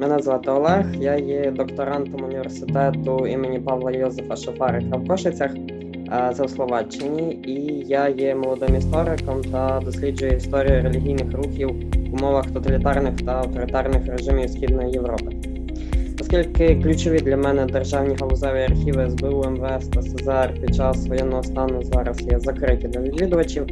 Мене звати Олег, я є докторантом університету імені Павла Йозефа Шафарика в Кошицях, е, це в Словаччині, і я є молодим істориком та досліджую історію релігійних рухів в умовах тоталітарних та авторитарних режимів Східної Європи. Оскільки ключові для мене державні галузеві архіви СБУ, МВС та СЗР під час воєнного стану зараз є закриті для відвідувачів,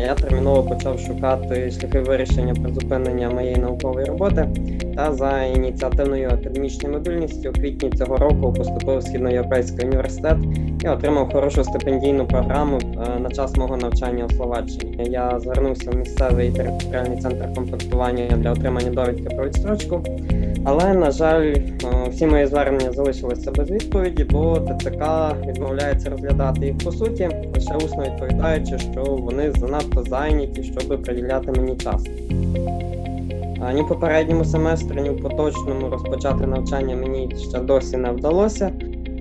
я терміново почав шукати шляхи вирішення призупинення моєї наукової роботи та за ініціативною академічною мобільністю у квітні цього року поступив в Східноєвропейський університет і отримав хорошу стипендійну програму е, на час мого навчання у Словаччині. Я звернувся в місцевий територіальний центр комплектування для отримання довідки про відстрочку. Але, на жаль, е, всі мої звернення залишилися без відповіді, бо ТЦК відмовляється розглядати їх по суті, лише усно відповідаючи, що вони занадто зайняті, щоб приділяти мені час. Ні в попередньому семестрі, ні в поточному розпочати навчання мені ще досі не вдалося.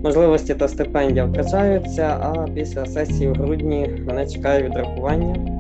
Можливості та стипендія втрачаються, а після сесії в грудні мене чекає відрахування.